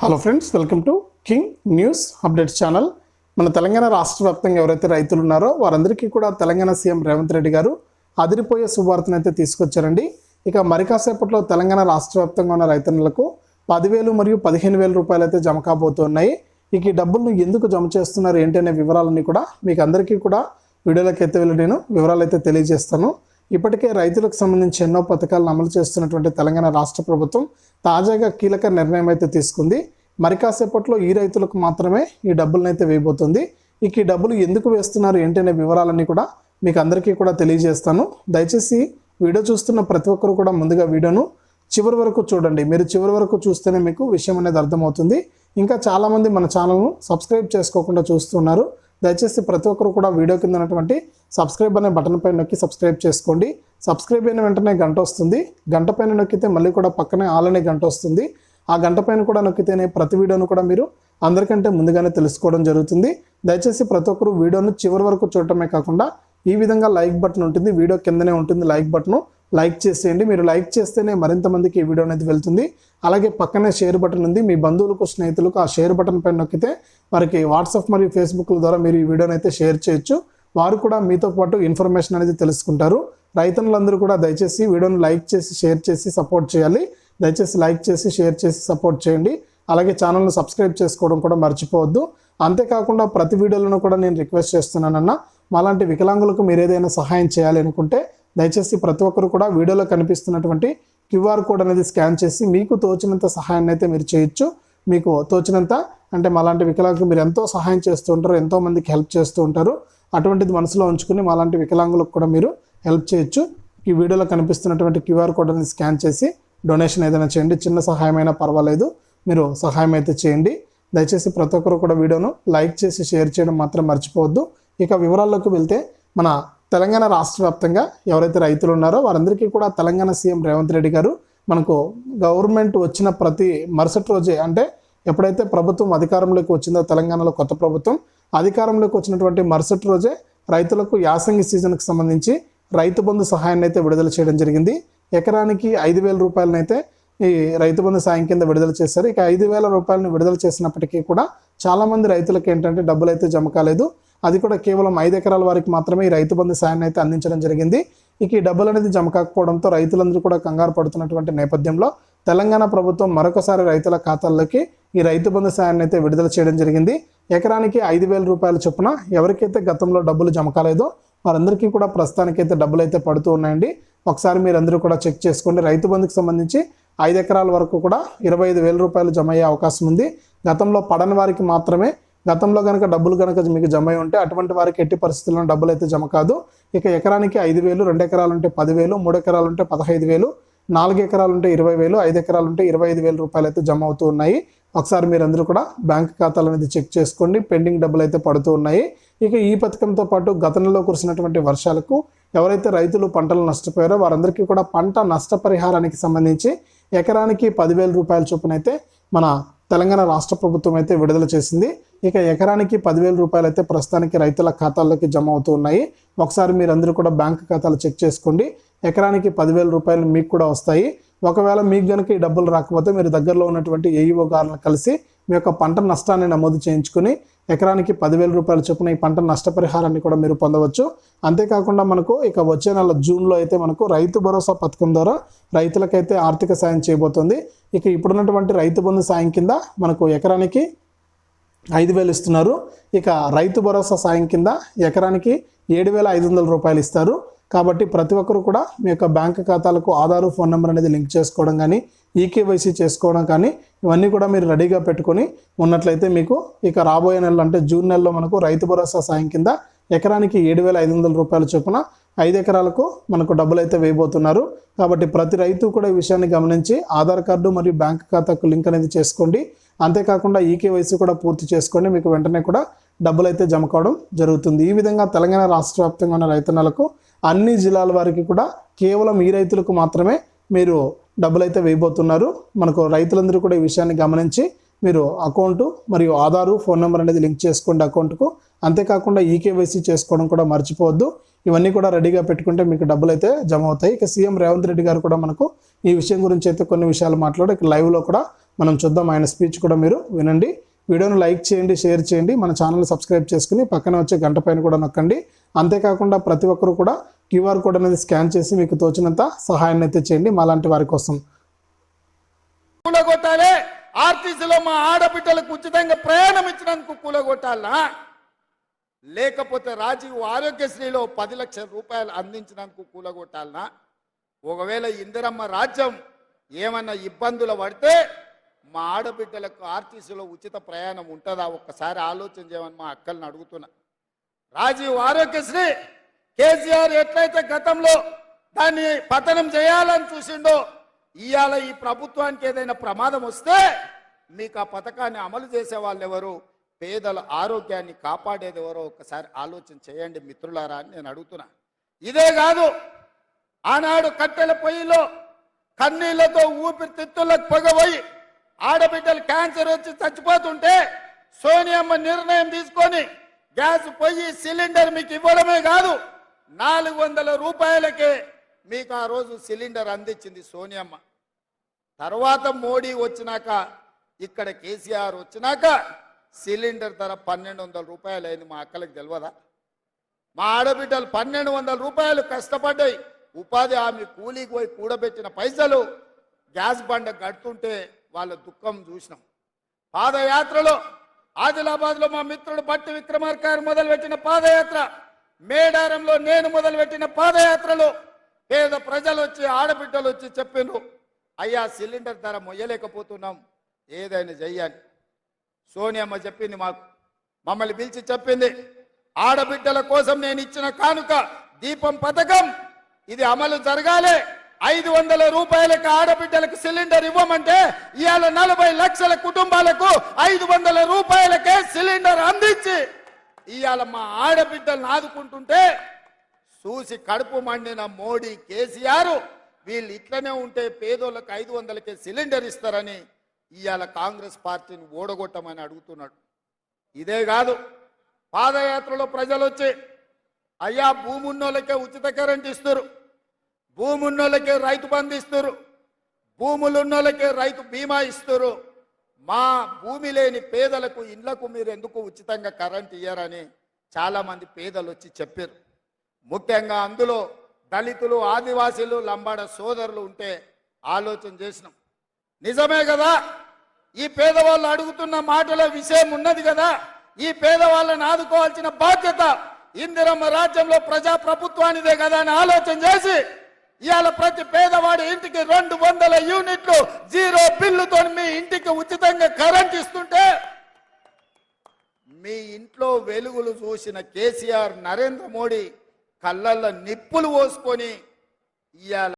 Hello friends welcome to king news updates channel మన తెలంగాణ రాష్ట్ర వ్యాప్తంగా ఎవరైతే రైతులు ఉన్నారో వారందరికీ కూడా తెలంగాణ సీఎం రేవంత్ రెడ్డి గారు అదిరిపోయే శుభార్తను అయితే తీసుకొచ్చారండి. ఇక మరి కాసేపట్లో తెలంగాణ రాష్ట్ర వ్యాప్తంగా ఉన్న రైతన్నులకు పదివేలు మరియు పదిహేను వేల రూపాయలు అయితే జమ కాబోతున్నాయి. ఇక ఈ డబ్బులను ఎందుకు జమ చేస్తున్నారు ఏంటి అనే వివరాలన్నీ కూడా మీకు అందరికీ కూడా వీడియోలోకి అయితే వెళ్ళి నేను వివరాలు అయితే తెలియజేస్తాను. ఇప్పటికే రైతులకు సంబంధించి ఎన్నో పథకాలను అమలు చేస్తున్నటువంటి తెలంగాణ రాష్ట్ర ప్రభుత్వం తాజాగా కీలక నిర్ణయం అయితే తీసుకుంది. మరి కాసేపట్లో ఈ రైతులకు మాత్రమే ఈ డబ్బులను అయితే వేయబోతుంది. ఇక ఈ డబ్బులు ఎందుకు వేస్తున్నారు ఏంటనే వివరాలన్నీ కూడా మీకు అందరికీ కూడా తెలియజేస్తాను. దయచేసి వీడియో చూస్తున్న ప్రతి ఒక్కరు కూడా ముందుగా వీడియోను చివరి వరకు చూడండి. మీరు చివరి వరకు చూస్తేనే మీకు విషయం అనేది అర్థమవుతుంది. ఇంకా చాలామంది మన ఛానల్ను సబ్స్క్రైబ్ చేసుకోకుండా చూస్తున్నారు. దయచేసి ప్రతి ఒక్కరు కూడా వీడియో కింద ఉన్నటువంటి సబ్స్క్రైబ్ అనే బటన్ పైన నొక్కి సబ్స్క్రైబ్ చేసుకోండి. సబ్స్క్రైబ్ అయిన వెంటనే గంట వస్తుంది. గంట పైన నొక్కితే మళ్ళీ కూడా పక్కనే ఆల్ అనే గంట వస్తుంది. ఆ గంట పైన కూడా నొక్కితేనే ప్రతి వీడియోను కూడా మీరు అందరికంటే ముందుగానే తెలుసుకోవడం జరుగుతుంది. దయచేసి ప్రతి ఒక్కరు వీడియోను చివరి వరకు చూడటమే కాకుండా ఈ విధంగా లైక్ బటన్ ఉంటుంది. వీడియో కిందనే ఉంటుంది లైక్ బటన్. లైక్ చేసేయండి. మీరు లైక్ చేస్తేనే మరింత మందికి ఈ వీడియో అనేది వెళ్తుంది. అలాగే పక్కనే షేర్ బటన్ ఉంది. మీ బంధువులకు స్నేహితులకు ఆ షేర్ బటన్ పైన నొక్కితే వారికి వాట్సాప్ మరియు ఫేస్బుక్ల ద్వారా మీరు ఈ వీడియోని అయితే షేర్ చేయొచ్చు. వారు కూడా మీతో పాటు ఇన్ఫర్మేషన్ అనేది తెలుసుకుంటారు. రైతన్నులందరూ కూడా దయచేసి వీడియోని లైక్ చేసి షేర్ చేసి సపోర్ట్ చేయాలి. దయచేసి లైక్ చేసి షేర్ చేసి సపోర్ట్ చేయండి. అలాగే ఛానల్ను సబ్స్క్రైబ్ చేసుకోవడం కూడా మర్చిపోవద్దు. అంతేకాకుండా ప్రతి వీడియోలను కూడా నేను రిక్వెస్ట్ చేస్తున్నానన్నా మాలాంటి వికలాంగులకు మీరు ఏదైనా సహాయం చేయాలి అనుకుంటే దయచేసి ప్రతి ఒక్కరు కూడా వీడియోలో కనిపిస్తున్నటువంటి క్యూఆర్ కోడ్ అనేది స్కాన్ చేసి మీకు తోచినంత సహాయాన్ని అయితే మీరు చేయొచ్చు. మీకు తోచినంత అంటే మాలాంటి వికలాంగులకు మీరు ఎంతో సహాయం చేస్తూ ఉంటారు ఎంతో మందికి హెల్ప్ చేస్తూ ఉంటారు. అటువంటిది మనసులో ఉంచుకుని మాలాంటి వికలాంగులకు కూడా మీరు హెల్ప్ చేయొచ్చు. ఈ వీడియోలో కనిపిస్తున్నటువంటి క్యూఆర్ కోడ్ అనేది స్కాన్ చేసి డొనేషన్ ఏదైనా చేయండి. చిన్న సహాయమైనా పర్వాలేదు. మీరు సహాయం అయితే చేయండి. దయచేసి ప్రతి ఒక్కరు కూడా వీడియోను లైక్ చేసి షేర్ చేయడం మాత్రం మర్చిపోవద్దు. ఇక వివరాల్లోకి వెళ్తే మన తెలంగాణ రాష్ట్ర వ్యాప్తంగా ఎవరైతే రైతులు ఉన్నారో వారందరికీ కూడా తెలంగాణ సీఎం రేవంత్ రెడ్డి గారు మనకు గవర్నమెంట్ వచ్చిన ప్రతి మరుసటి రోజే అంటే ఎప్పుడైతే ప్రభుత్వం అధికారంలోకి వచ్చిందో తెలంగాణలో కొత్త ప్రభుత్వం అధికారంలోకి వచ్చినటువంటి మరుసటి రోజే రైతులకు యాసంగి సీజన్కి సంబంధించి రైతు బంధు సహాయాన్ని అయితే విడుదల చేయడం జరిగింది. ఎకరానికి ఐదు వేల రూపాయలనైతే ఈ రైతు బంధు సాయం కింద విడుదల చేశారు. ఇక ఐదు వేల రూపాయలను విడుదల చేసినప్పటికీ కూడా చాలామంది రైతులకు ఏంటంటే డబ్బులు అయితే జమ కాలేదు. అది కూడా కేవలం ఐదు ఎకరాల వారికి మాత్రమే ఈ రైతు బంధు సాయాన్ని అయితే అందించడం జరిగింది. ఇక ఈ డబ్బులు అనేది జమ కాకపోవడంతో రైతులందరూ కూడా కంగారు పడుతున్నటువంటి నేపథ్యంలో తెలంగాణ ప్రభుత్వం మరొకసారి రైతుల ఖాతాల్లోకి ఈ రైతు బంధు సాయాన్ని అయితే విడుదల చేయడం జరిగింది. ఎకరానికి ఐదు వేల రూపాయల చొప్పున ఎవరికైతే గతంలో డబ్బులు జమ కాలేదో వారందరికీ కూడా ప్రస్తుతానికైతే డబ్బులు అయితే పడుతూ ఉన్నాయండి. ఒకసారి మీరందరూ కూడా చెక్ చేసుకోండి. రైతు బంధుకు సంబంధించి ఐదు ఎకరాల వరకు కూడా ఇరవై ఐదు వేల రూపాయలు జమ అయ్యే అవకాశం ఉంది. గతంలో పడని వారికి మాత్రమే గతంలో కనుక డబ్బులు కనుక మీకు జమ అయి ఉంటే అటువంటి వారికి ఎట్టి పరిస్థితుల్లో డబ్బులు అయితే జమ కాదు. ఇక ఎకరానికి ఐదు వేలు రెండు ఎకరాలు ఉంటే పదివేలు మూడు ఎకరాలు ఉంటే పదహైదు వేలు నాలుగు ఎకరాలు ఉంటే ఇరవై వేలు ఐదు ఎకరాలు ఉంటే ఇరవై ఐదు వేల రూపాయలు అయితే జమ అవుతూ ఉన్నాయి. ఒకసారి మీరందరూ కూడా బ్యాంక్ ఖాతాలు అనేది చెక్ చేసుకోండి. పెండింగ్ డబ్బులు అయితే పడుతూ ఉన్నాయి. ఇక ఈ పథకంతో పాటు గతంలో కురిసినటువంటి వర్షాలకు ఎవరైతే రైతులు పంటలు నష్టపోయారో వారందరికీ కూడా పంట నష్టపరిహారానికి సంబంధించి ఎకరానికి పదివేల రూపాయల చొప్పున అయితే మన తెలంగాణ రాష్ట్ర ప్రభుత్వం అయితే విడుదల చేసింది. ఇక ఎకరానికి పదివేల రూపాయలు అయితే ప్రస్తుతానికి రైతుల ఖాతాల్లోకి జమ అవుతూ ఉన్నాయి. ఒకసారి మీరందరూ కూడా బ్యాంక్ ఖాతాలు చెక్ చేసుకోండి. ఎకరానికి పదివేల రూపాయలు మీకు కూడా వస్తాయి. ఒకవేళ మీకు గనుక ఈ డబ్బులు రాకపోతే మీరు దగ్గరలో ఉన్నటువంటి ఏఈఓ గారిని కలిసి మీ యొక్క పంట నష్టాన్ని నమోదు చేయించుకుని ఎకరానికి పదివేల రూపాయల చొప్పున ఈ పంట నష్టపరిహారాన్ని కూడా మీరు పొందవచ్చు. అంతేకాకుండా మనకు ఇక వచ్చే నెల జూన్లో అయితే మనకు రైతు భరోసా పథకం ద్వారా రైతులకైతే ఆర్థిక సాయం చేయబోతుంది. ఇక ఇప్పుడున్నటువంటి రైతు బంధు సాయం కింద మనకు ఎకరానికి ఐదు వేలు ఇస్తున్నారు. ఇక రైతు భరోసా సాయం కింద ఎకరానికి ఏడు వేల ఐదు వందల రూపాయలు ఇస్తారు. కాబట్టి ప్రతి ఒక్కరు కూడా మీ యొక్క బ్యాంక్ ఖాతాలకు ఆధారు ఫోన్ నెంబర్ అనేది లింక్ చేసుకోవడం కానీ ఈకేవైసీ చేసుకోవడం కానీ ఇవన్నీ కూడా మీరు రెడీగా పెట్టుకొని ఉన్నట్లయితే మీకు ఇక రాబోయే నెలలు అంటే జూన్ నెలలో మనకు రైతు భరోసా సాయం కింద ఎకరానికి ఏడు వేల ఐదు వందల రూపాయల చొప్పున ఐదు ఎకరాలకు మనకు డబ్బులు అయితే వేయబోతున్నారు. కాబట్టి ప్రతి రైతు కూడా ఈ విషయాన్ని గమనించి ఆధార్ కార్డు మరియు బ్యాంక్ ఖాతాకు లింక్ అనేది చేసుకోండి. అంతేకాకుండా ఈకేవైసీ కూడా పూర్తి చేసుకొని మీకు వెంటనే కూడా డబ్బులు అయితే జమ కావడం జరుగుతుంది. ఈ విధంగా తెలంగాణ రాష్ట్ర వ్యాప్తంగా ఉన్న రైతన్నలకు అన్ని జిల్లాల వారికి కూడా కేవలం ఈ రైతులకు మాత్రమే మీరు డబ్బులైతే వేయబోతున్నారు. మనకు రైతులందరూ కూడా ఈ విషయాన్ని గమనించి మీరు అకౌంట్ మరియు ఆధారు ఫోన్ నెంబర్ అనేది లింక్ చేసుకోండి అకౌంట్కు అంతేకాకుండా ఈకేవైసీ చేసుకోవడం కూడా మర్చిపోవద్దు. ఇవన్నీ కూడా రెడీగా పెట్టుకుంటే మీకు డబ్బులు అయితే జమ అవుతాయి. ఇక సీఎం రేవంత్ రెడ్డి గారు కూడా మనకు ఈ విషయం గురించి అయితే కొన్ని విషయాలు మాట్లాడి ఇక లైవ్లో కూడా మనం చూద్దాం. ఆయన స్పీచ్ కూడా మీరు వినండి. వీడియోను లైక్ చేయండి షేర్ చేయండి. మన ఛానల్ని సబ్స్క్రైబ్ చేసుకుని పక్కన వచ్చే గంట పైన కూడా నొక్కండి. అంతేకాకుండా ప్రతి ఒక్కరు కూడా క్యూఆర్ కోడ్ అనేది స్కాన్ చేసి మీకు తోచినంత సహాయాన్ని అయితే చేయండి. మాలాంటి వారి కోసం. కూలగొట్టాలి. ఆర్టీసీలో మా ఆడబిడ్డలకు ఉచితంగా ప్రయాణం ఇచ్చినందుకు కూలగొట్టాలా? లేకపోతే రాజీవ్ ఆరోగ్యశ్రీలో పది లక్షల రూపాయలు అందించినందుకు కూలగొట్టాలనా? ఒకవేళ ఇందిరమ్మ రాజ్యం ఏమన్నా ఇబ్బందులు పడితే మా ఆడబిడ్డలకు ఆర్టీసీలో ఉచిత ప్రయాణం ఉంటుందా? ఒక్కసారి ఆలోచన చేయమని మా అక్కల్ని అడుగుతున్నా. రాజీవ్ ఆరోగ్యశ్రీ కేసీఆర్ ఎట్లయితే గతంలో దాన్ని పతనం చేయాలని చూసిండో ఇవాళ ఈ ప్రభుత్వానికి ఏదైనా ప్రమాదం వస్తే మీకు ఆ పథకాన్ని అమలు చేసే వాళ్ళు ఎవరు? పేదల ఆరోగ్యాన్ని కాపాడేది ఎవరో ఒకసారి ఆలోచన చేయండి మిత్రులారా అని నేను అడుగుతున్నా. ఇదే కాదు ఆనాడు కట్టెల పొయ్యిలో కన్నీళ్ళతో ఊపిరితిత్తులకు పొగబోయి ఆడబిడ్డలు క్యాన్సర్ వచ్చి చచ్చిపోతుంటే సోనియమ్మ నిర్ణయం తీసుకొని గ్యాస్ పొయ్యి సిలిండర్ మీకు ఇవ్వడమే కాదు నాలుగు వందల రూపాయలకే మీకు ఆ రోజు సిలిండర్ అందించింది సోనియమ్మ. తర్వాత మోడీ వచ్చినాక ఇక్కడ కేసీఆర్ వచ్చినాక సిలిండర్ ధర పన్నెండు వందల రూపాయలు అయింది మా అక్కలకు తెలియదా మా ఆడబిడ్డలు పన్నెండు వందల రూపాయలు కష్టపడ్డాయి. ఉపాధి హామీ కూలీకి పోయి కూడబెట్టిన పైసలు గ్యాస్ బండ కడుతుంటే వాళ్ళ దుఃఖం చూసినాం. పాదయాత్రలో ఆదిలాబాద్లో మా మిత్రుడు బట్టి విక్రమార్కారు మొదలుపెట్టిన పాదయాత్ర మేడారంలో నేను మొదలుపెట్టిన పాదయాత్రలో పేద ప్రజలు వచ్చి ఆడబిడ్డలు వచ్చి చెప్పిండ్రు అయ్యా సిలిండర్ ధర మొయ్యలేకపోతున్నాం. ఏదైనా చెయ్యాలి. సోనియమ్మ చెప్పింది మాకు. మమ్మల్ని పిలిచి చెప్పింది ఆడబిడ్డల కోసం నేను ఇచ్చిన కానుక దీపం పథకం ఇది అమలు జరగాలి. ఐదు వందల రూపాయలకు ఆడబిడ్డలకు సిలిండర్ ఇవ్వమంటే ఇవాళ నలభై లక్షల కుటుంబాలకు ఐదు వందల రూపాయలకే సిలిండర్ అందించి ఇవాళ మా ఆడబిడ్డలను ఆదుకుంటుంటే చూసి కడుపు మండిన మోడీ కేసీఆర్ వీళ్ళు ఇట్లనే ఉంటే పేదోళ్ళకి ఐదు వందలకే సిలిండర్ ఇస్తారని ఇవాళ కాంగ్రెస్ పార్టీని ఓడగొట్టమని అడుగుతున్నాడు. ఇదే కాదు పాదయాత్రలో ప్రజలు వచ్చి అయ్యా భూమి ఉన్నోళ్ళకే ఉచిత కరెంట్ ఇస్తారు భూమి ఉన్నోళ్ళకే రైతు బంధు ఇస్తారు భూములు ఉన్నోళ్ళకే రైతు బీమా ఇస్తారు మా భూమి లేని పేదలకు ఇండ్లకు మీరు ఎందుకు ఉచితంగా కరెంట్ ఇయ్యారని చాలామంది పేదలు వచ్చి చెప్పారు ముఖ్యంగా అందులో దళితులు ఆదివాసీలు లంబాడ సోదరులు ఉంటే ఆలోచన చేసినాం. నిజమే కదా? ఈ పేదవాళ్ళు అడుగుతున్న మాటల విషయం ఉన్నది కదా? ఈ పేదవాళ్ళని ఆదుకోవాల్సిన బాధ్యత ఇందిరమ్మ రాజ్యంలో ప్రజా ప్రభుత్వానిదే కదా అని ఆలోచన చేసి ఇవాళ ప్రతి పేదవాడి ఇంటికి రెండు వందల యూనిట్లు జీరో బిల్లుతో మీ ఇంటికి ఉచితంగా కరెంట్ ఇస్తుంటే మీ ఇంట్లో వెలుగులు చూసిన కేసీఆర్ నరేంద్ర మోడీ కళ్ళల్లో నిప్పులు పోసుకొని ఇవాళ